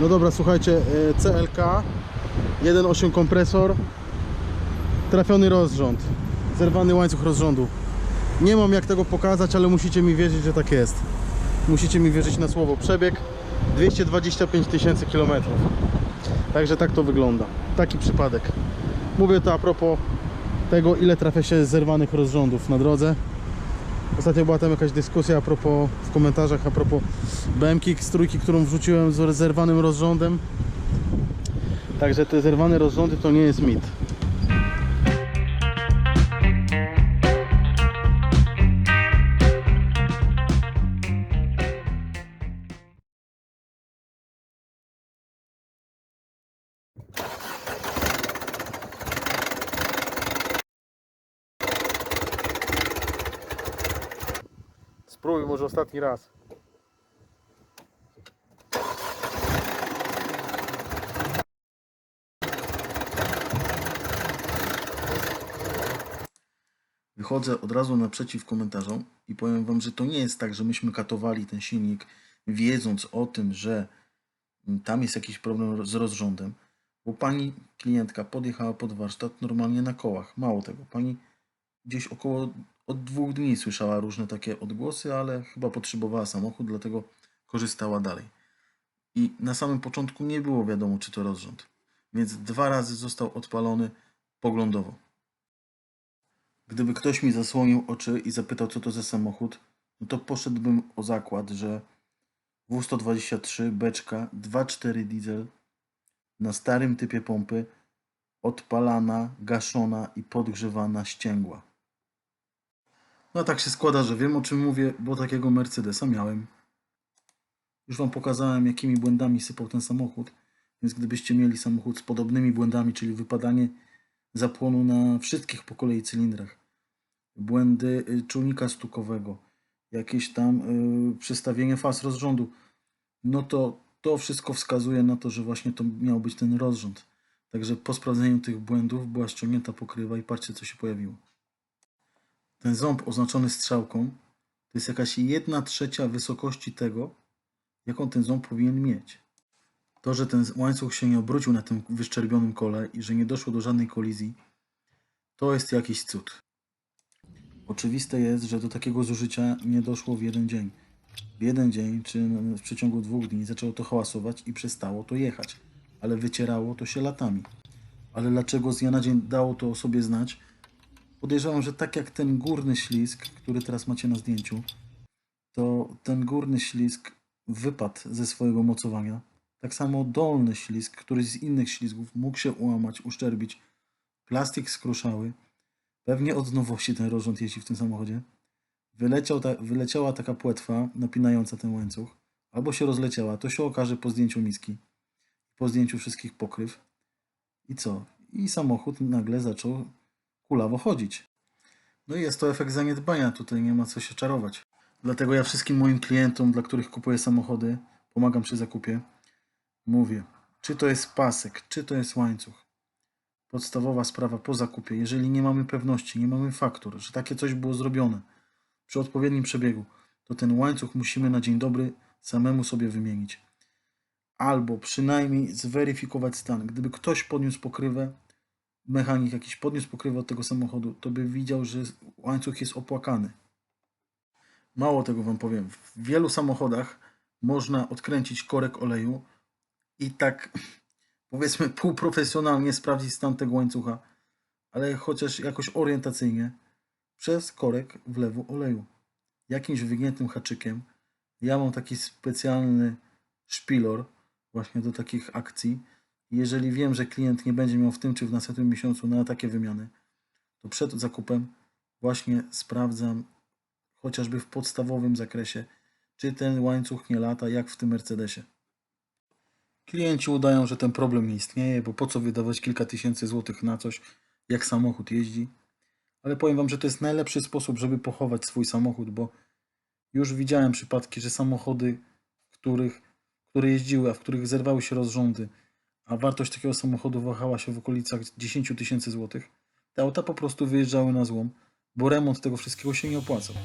No dobra, słuchajcie, e, CLK 1.8 kompresor trafiony rozrząd zerwany łańcuch rozrządu. Nie mam jak tego pokazać, ale musicie mi wierzyć, że tak jest. Musicie mi wierzyć na słowo. Przebieg 225 tysięcy kilometrów. Także tak to wygląda. Taki przypadek. Mówię to a propos tego ile trafia się zerwanych rozrządów na drodze Ostatnio była tam jakaś dyskusja a propos, w komentarzach a propos BMK z trójki, którą wrzuciłem z zerwanym rozrządem. Także te zerwane rozrządy to nie jest mit. Spróbuj może ostatni raz. Wychodzę od razu naprzeciw komentarzom i powiem Wam, że to nie jest tak, że myśmy katowali ten silnik, wiedząc o tym, że tam jest jakiś problem z rozrządem, bo pani klientka podjechała pod warsztat normalnie na kołach. Mało tego, pani gdzieś około od dwóch dni słyszała różne takie odgłosy, ale chyba potrzebowała samochód, dlatego korzystała dalej. I na samym początku nie było wiadomo, czy to rozrząd, więc dwa razy został odpalony poglądowo. Gdyby ktoś mi zasłonił oczy i zapytał, co to za samochód, no to poszedłbym o zakład, że W123 beczka 2.4 diesel na starym typie pompy odpalana, gaszona i podgrzewana ścięgła. No tak się składa, że wiem o czym mówię, bo takiego Mercedesa miałem. Już Wam pokazałem, jakimi błędami sypał ten samochód, więc gdybyście mieli samochód z podobnymi błędami, czyli wypadanie zapłonu na wszystkich po kolei cylindrach, błędy y, czujnika stukowego, jakieś tam y, przestawienie faz rozrządu, no to to wszystko wskazuje na to, że właśnie to miał być ten rozrząd. Także po sprawdzeniu tych błędów była ściągnięta pokrywa i patrzcie co się pojawiło. Ten ząb oznaczony strzałką to jest jakaś jedna trzecia wysokości tego, jaką ten ząb powinien mieć. To, że ten łańcuch się nie obrócił na tym wyszczerbionym kole i że nie doszło do żadnej kolizji, to jest jakiś cud. Oczywiste jest, że do takiego zużycia nie doszło w jeden dzień. W jeden dzień, czy w przeciągu dwóch dni zaczęło to hałasować i przestało to jechać, ale wycierało to się latami. Ale dlaczego z dnia na dzień dało to sobie znać? Podejrzewam, że tak jak ten górny ślizg, który teraz macie na zdjęciu, to ten górny ślizg wypadł ze swojego mocowania. Tak samo dolny ślizg, który z innych ślizgów mógł się ułamać, uszczerbić. Plastik skruszały. Pewnie od nowości ten rozrząd jeździ w tym samochodzie. Wyleciał ta, wyleciała taka płetwa napinająca ten łańcuch. Albo się rozleciała. To się okaże po zdjęciu miski. Po zdjęciu wszystkich pokryw. I co? I samochód nagle zaczął kulawo chodzić. No i jest to efekt zaniedbania, tutaj nie ma co się czarować. Dlatego ja wszystkim moim klientom, dla których kupuję samochody, pomagam przy zakupie, mówię, czy to jest pasek, czy to jest łańcuch. Podstawowa sprawa po zakupie, jeżeli nie mamy pewności, nie mamy faktur, że takie coś było zrobione przy odpowiednim przebiegu, to ten łańcuch musimy na dzień dobry samemu sobie wymienić. Albo przynajmniej zweryfikować stan. Gdyby ktoś podniósł pokrywę, mechanik jakiś podniósł pokrywę od tego samochodu, to by widział, że łańcuch jest opłakany. Mało tego Wam powiem. W wielu samochodach można odkręcić korek oleju i tak powiedzmy półprofesjonalnie sprawdzić stan tego łańcucha, ale chociaż jakoś orientacyjnie przez korek wlewu oleju. Jakimś wygiętym haczykiem. Ja mam taki specjalny szpilor właśnie do takich akcji. Jeżeli wiem, że klient nie będzie miał w tym czy w następnym miesiącu na takie wymiany, to przed zakupem właśnie sprawdzam chociażby w podstawowym zakresie, czy ten łańcuch nie lata jak w tym Mercedesie. Klienci udają, że ten problem nie istnieje, bo po co wydawać kilka tysięcy złotych na coś, jak samochód jeździ. Ale powiem Wam, że to jest najlepszy sposób, żeby pochować swój samochód, bo już widziałem przypadki, że samochody, których, które jeździły, a w których zerwały się rozrządy, a wartość takiego samochodu wahała się w okolicach 10 tysięcy złotych, te auta po prostu wyjeżdżały na złom, bo remont tego wszystkiego się nie opłacał.